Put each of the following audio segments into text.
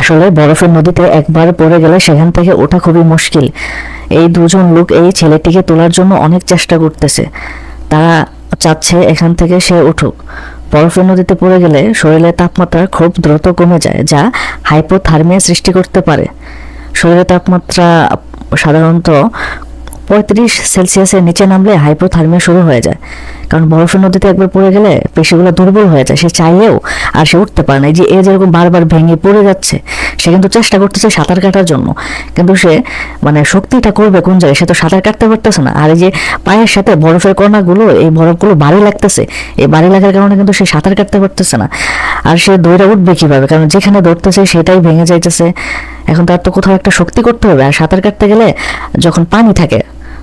আসলে বরফের নদীতে একবার পড়ে গেলে সেখান থেকে ওঠা খুবই মুশকিল। এই দুজন লোক এই ছেলেটিকে তোলার জন্য অনেক চেষ্টা করতেছে। তারা চাচ্ছে এখান থেকে সে উঠুক। বরফের নদীতে পড়ে গেলে শরীরের তাপমাত্রা খুব দ্রুত কমে যায়, যা হাইপোথার্মিয়া সৃষ্টি করতে পারে। শরীরের তাপমাত্রা সাধারণত পঁয়ত্রিশ সেলসিয়াসের নিচে নামলে হাইপোথার্মিয়া শুরু হয়ে যায়। কারণ বরফের নদীতে একবার পড়ে গেলে পেশিগুলো দুর্বল হয়ে যায়, সে চাইলেও আর সে উঠতে পারে না। যে এ যেরকম বারবার ভেঙে পড়ে যাচ্ছে, সে কিন্তু চেষ্টা করতেছে সাঁতার কাটার জন্য। কিন্তু সে মানে শক্তিটা করবে কোন জায়গায়? সে তো সাঁতার কাটতে পারতেছে না। আর এই যে পায়ের সাথে বরফের কণাগুলো, এই বরফগুলো বাড়ি লাগতেছে। এই বাড়ি লাগার কারণে কিন্তু সে সাঁতার কাটতে পারতেছে না। আর সে দৌড়ে উঠবে কীভাবে? কারণ যেখানে দৌড়তেছে সেটাই ভেঙে যাইতেছে। এখন তার তো কোথাও একটা শক্তি করতে হবে। আর সাঁতার কাটতে গেলে যখন পানি থাকে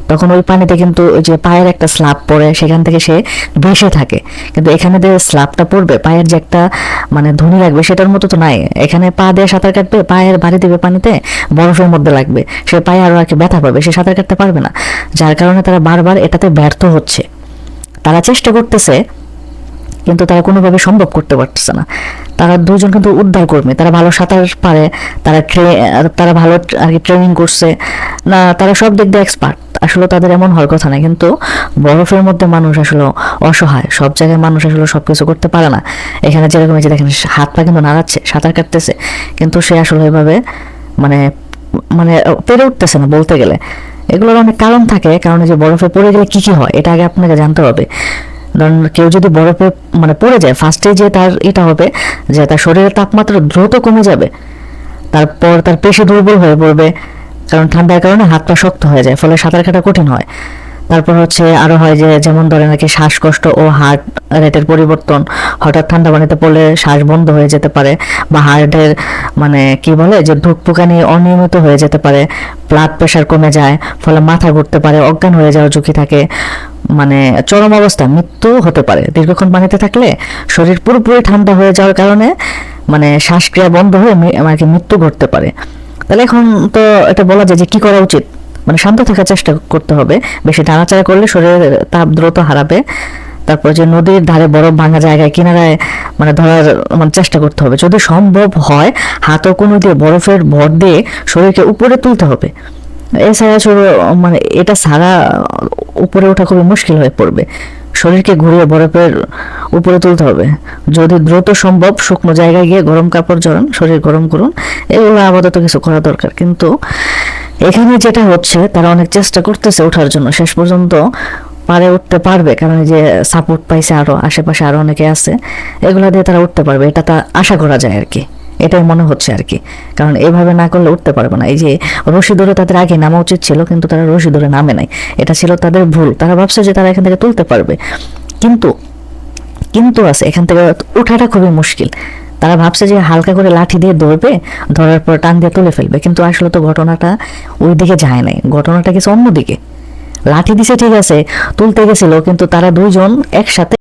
তখন ওই পানিতে কিন্তু ওই যে পায়ের একটা স্ল্যাব পড়ে, সেখান থেকে সে ভেসে থাকে। কিন্তু এখানে যে স্ল্যাবটা পড়বে, পায়ের যে একটা মানে ধনী লাগবে, সেটার মতো তো নাই। এখানে পা দিয়ে সাঁতার কাটবে, পায়ের বাড়ি দেবে পানিতে, বরফের মধ্যে লাগবে। সে পায়ে আরও আগে ব্যথা পাবে, সে সাঁতার কাটতে পারবে না। যার কারণে তারা বারবার এটাতে ব্যর্থ হচ্ছে। তারা চেষ্টা করতেছে, কিন্তু তারা কোনোভাবে সম্ভব করতে পারতেছে না। তারা দুজন কিন্তু উদ্ধার কর্মী, তারা ভালো সাঁতার পারে, তারা তারা ভালো আর কি ট্রেনিং করছে। না, তারা সব দিক দিয়ে এক্সপার্ট আসলে তাদের এমন হওয়ার কথা না কিন্তু বরফের মধ্যে মানুষ আসলে অসহায়, সব জায়গায় মানুষ আসলে সব কিছু করতে পারে না। এখানে যেরকম যে দেখেন, হাত পা কিন্তু নাড়াচ্ছে, সাঁতার কাটতেছে, কিন্তু সে আসলে এভাবে মানে মানে পেরে উঠতেছে না বলতে গেলে। এগুলোর অনেক কারণ থাকে, কারণ যে বরফে পড়ে গেলে কি কি হয়, এটা আগে আপনাকে জানতে হবে। কারণ কেউ যদি বরফে মানে পড়ে যায় ফার্স্টে যে তার এটা হবে যে তার শরীরের তাপমাত্রা দ্রুত কমে যাবে, তারপর তার পেশি দুর্বল হয়ে পড়বে, কারণ ঠান্ডার কারণে হাত পা শক্ত হয়ে যায়, ফলে সাঁতার কাটা কঠিন হয়। তারপর হচ্ছে আরও হয় যে যেমন ধরে নাকি শ্বাসকষ্ট ও হার্ট রেটের পরিবর্তন, হঠাৎ ঠান্ডা পানিতে পড়লে শ্বাস বন্ধ হয়ে যেতে পারে বা হার্টের মানে কি বলে যে ধূপপুকানি অনিয়মিত হয়ে যেতে পারে ব্লাড প্রেশার কমে যায়, ফলে মাথা ঘুরতে পারে, অজ্ঞান হয়ে যাওয়ার ঝুঁকি থাকে। মানে চরম অবস্থা, মৃত্যু হতে পারে। দীর্ঘক্ষণ পানিতে থাকলে শরীর পুরোপুরি ঠান্ডা হয়ে যাওয়ার কারণে মানে শ্বাসক্রিয়া বন্ধ হয়ে মি- আর কি মৃত্যু ঘটতে পারে। তাহলে এখন তো এটা বলা যায় যে কি করা উচিত? মানে শান্ত থাকার চেষ্টা করতে হবে। বেশি নাড়াচাড়া করলে শরীরের তাপ দ্রুত হারাবে। তারপর যে নদীর ধারে বরফ ভাঙা জায়গায়, কিনারায় মানে ধরার মানে চেষ্টা করতে হবে। যদি সম্ভব হয় হাত ও কোনো দিয়ে বরফের ভর দিয়ে শরীরকে উপরে তুলতে হবে। এছাড়া মানে এটা ছাড়া উপরে ওঠা খুবই মুশকিল হয়ে পড়বে। শরীরকে ঘুরিয়ে বরফের উপরে তুলতে হবে। যদি দ্রুত সম্ভব শুকনো জায়গায় গিয়ে গরম কাপড় জড়ান, শরীর গরম করুন, এগুলো আপাতত কিছু করা দরকার। কিন্তু এখানে যেটা হচ্ছে, তারা অনেক চেষ্টা করতেছে ওঠার জন্য। শেষ পর্যন্ত পারে উঠতে পারবে, কারণ যে সাপোর্ট পাইছে আরও, আশেপাশে আরও অনেকে আছে, এগুলো দিয়ে তারা উঠতে পারবে। এটা তা আশা করা যায় আর কি। এটাই মনে হচ্ছে আর কি। কারণ এভাবে না করলে উঠতে পারবে না। এই যে রশি ধরে তাদের আগে নামা উচিত ছিল, কিন্তু তারা রশি ধরে নামে নাই। এটা ছিল তাদের ভুল। তারা ভাবছে যে তারা এখান থেকে তুলতে পারবে। কিন্তু কিন্তু আছে, এখান থেকে ওঠাটা খুবই মুশকিল। তারা ভাবছে যে হালকা করে লাঠি দিয়ে ধরবে, ধরার পর টান দিয়ে তুলে ফেলবে। কিন্তু আসলে তো ঘটনাটা ওই দিকে যায় নাই। ঘটনাটা গেছে অন্যদিকে। লাঠি দিছে ঠিক আছে, তুলতে গেছিল, কিন্তু তারা দুইজন একসাথে